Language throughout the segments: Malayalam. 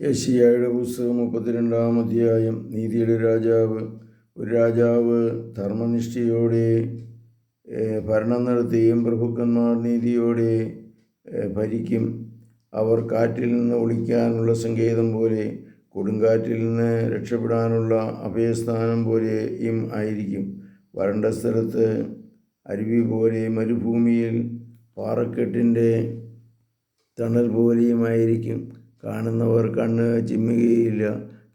യേശയ്യായുടെ പുസ്തകം മുപ്പത്തിരണ്ടാം അധ്യായം. നീതിയുടെ രാജാവ് ഒരു രാജാവ് ധർമ്മനിഷ്ഠയോടെ ഭരണം നടത്തുകയും പ്രഭുക്കന്മാർ നീതിയോടെ ഭരിക്കും. അവർ കാറ്റിൽ നിന്ന് ഒളിക്കാനുള്ള സങ്കേതം പോലെ കൊടുങ്കാറ്റിൽ നിന്ന് രക്ഷപ്പെടാനുള്ള അഭയസ്ഥാനം പോലെയും ആയിരിക്കും. വരണ്ട സ്ഥലത്ത് അരുവി പോലെ മരുഭൂമിയിൽ പാറക്കെട്ടിന്റെ തണൽ പോലെയുമായിരിക്കും കാണുന്നവർ കണ്ണ് ചിമ്മുകയില്ല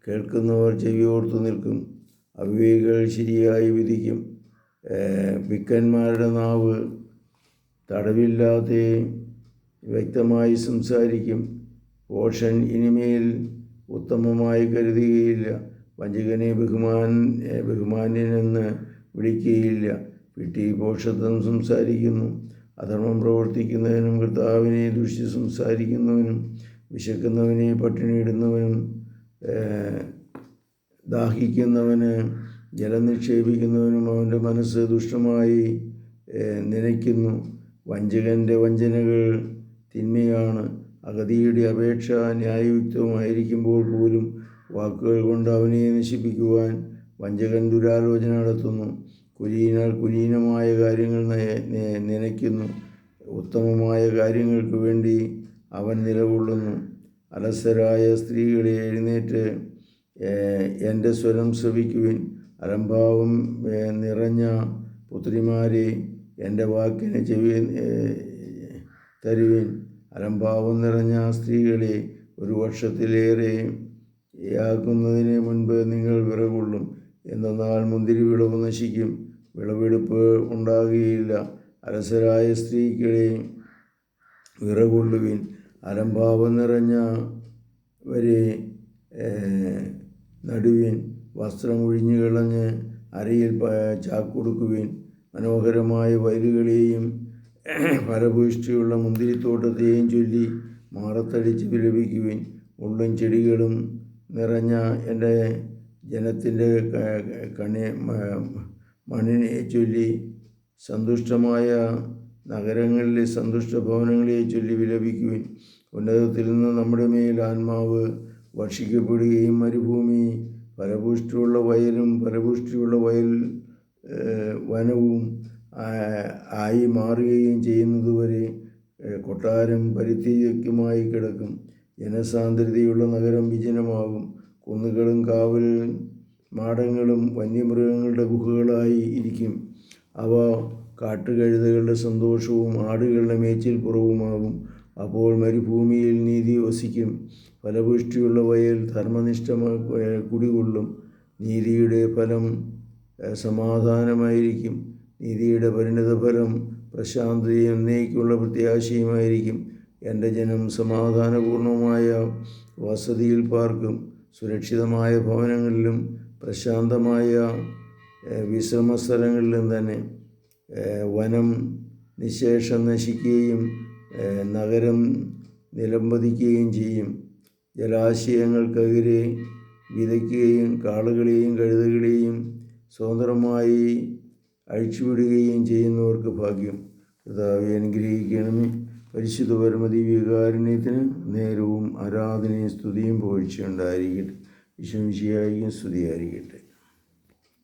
കേൾക്കുന്നവർ ചെവിയോർത്തു നിൽക്കും. അവിവേകൾ ശരിയായി വിധിക്കും. വിക്കന്മാരുടെ നാവ് തടവില്ലാതെ വ്യക്തമായി സംസാരിക്കും. പോഷൻ ഇനിമേൽ ഉത്തമമായി കരുതുകയില്ല. വഞ്ചകനെ ബഹുമാൻ ബഹുമാന്യനെന്ന് വിളിക്കുകയില്ല. പിട്ടി പോഷത്വം സംസാരിക്കുന്നു. അധർമ്മം പ്രവർത്തിക്കുന്നവനും കർത്താവിനെ ദുഷിച്ച് സംസാരിക്കുന്നവനും വിശക്കുന്നവനെ പട്ടിണിയിടുന്നവനും ദാഹിക്കുന്നവന് ജലം നിക്ഷേപിക്കുന്നവനും അവന്റെ മനസ്സ് ദുഷ്ടമായി നനയ്ക്കുന്നു. വഞ്ചകന്റെ വഞ്ചനകൾ തിന്മയാണ്. അഗതിയുടെ അപേക്ഷ ന്യായയുക്തമായിരിക്കുമ്പോൾ പോലും വാക്കുകൾ കൊണ്ട് അവനെ നശിപ്പിക്കുവാൻ വഞ്ചകൻ ദുരാലോചന നടത്തുന്നു. കുലീനാൽ കുലീനമായ കാര്യങ്ങൾ നയ- നനയ്ക്കുന്നു. ഉത്തമമായ കാര്യങ്ങൾക്ക് വേണ്ടി അവൻ നിലകൊള്ളുന്നു. അലസരായ സ്ത്രീകളെ എഴുന്നേറ്റ് എന്റെ സ്വരം ശ്രവിക്കുവിൻ. അലംഭാവം നിറഞ്ഞ പുത്രിമാരെ എന്റെ വാക്കിന് ചെവി തരുവിൻ. അലംഭാവം നിറഞ്ഞ സ്ത്രീകളെ ഒരു വർഷത്തിലേറെ യാക്കുന്നതിന് മുൻപ് നിങ്ങൾ വിറകൊള്ളും. എന്നാൽ മുന്തിരി വിളവ് നശിക്കും. വിളവെടുപ്പ് ഉണ്ടാകുകയില്ല. അലസരായ സ്ത്രീകളെ വിറകൊള്ളുവിൻ. അലംഭാവം നിറഞ്ഞവരെ നടുവിൻ വസ്ത്രം ഒഴിഞ്ഞു കളഞ്ഞ് അരയിൽ ചാക്കൊടുക്കുവിൻ മനോഹരമായ വയലുകളെയും ഫലഭൂഷ്ടിയുള്ള മുന്തിരിത്തോട്ടത്തെയും ചൊല്ലി മാറത്തടിച്ച് വിലപിക്കുവിൻ ഉള്ളും ചെടികളും നിറഞ്ഞ എന്റെ ജനത്തിന്റെ കണി മണിനെ ചൊല്ലി സന്തുഷ്ടമായ നഗരങ്ങളിലെ സന്തുഷ്ട ഭവനങ്ങളെ ചൊല്ലി വിലപിക്കുവിൻ. ഉന്നതത്തിൽ നിന്ന് നമ്മുടെ മേൽ ആത്മാവ് വർഷിക്കപ്പെടുകയും മരുഭൂമി ഫലപുഷ്ടിയുള്ള വയലും ഫലപുഷ്ടിയുള്ള വയൽ വനവും ആയി മാറുകയും ചെയ്യുന്നതുവരെ കൊട്ടാരം പരിത്യക്യമായി കിടക്കും. ജനസാന്ദ്രതയുള്ള നഗരം വിജനമാകും. കുന്നുകളും കാവൽ മാടങ്ങളും വന്യമൃഗങ്ങളുടെ ഗുഹകളായി ഇരിക്കും. അവ കാട്ടുകഴുതകളുടെ സന്തോഷവും ആടുകളുടെ മേച്ചിൽ പുറവുമാകും. അപ്പോൾ മരുഭൂമിയിൽ നീതി വസിക്കും. ഫലപുഷ്ടിയുള്ള വയൽ ധർമ്മനിഷ്ഠ കുടികൊള്ളും. നീതിയുടെ ഫലം സമാധാനമായിരിക്കും. നീതിയുടെ പരിണിതഫലം പ്രശാന്തതയും എന്നേക്കുള്ള പ്രത്യാശയുമായിരിക്കും. എന്റെ ജനം സമാധാനപൂർണമായ വസതിയിൽ പാർക്കും. സുരക്ഷിതമായ ഭവനങ്ങളിലും പ്രശാന്തമായ വിശ്രമ വിശ്രമസ്ഥലങ്ങളിലും തന്നെ. വനം നിശേഷം നശിക്കുകയും നഗരം നിലംപതിക്കുകയും ചെയ്യും. ജലാശയങ്ങൾക്കെതിരെ വിതയ്ക്കുകയും കാളുകളെയും കഴുതകളെയും സ്വതന്ത്രമായി അഴിച്ചുവിടുകയും ചെയ്യുന്നവർക്ക് ഭാഗ്യം. കർത്താവെ അനുഗ്രഹിക്കണമേ. പരിശുദ്ധ പരമതി പരമദിവ്യകാരുണ്യത്തിന് നേരവും ആരാധനയും സ്തുതിയും പോഴ്ചയുണ്ടായിരിക്കട്ടെ വിശ്വംശിയായിരിക്കും സ്തുതിയായിരിക്കട്ടെ.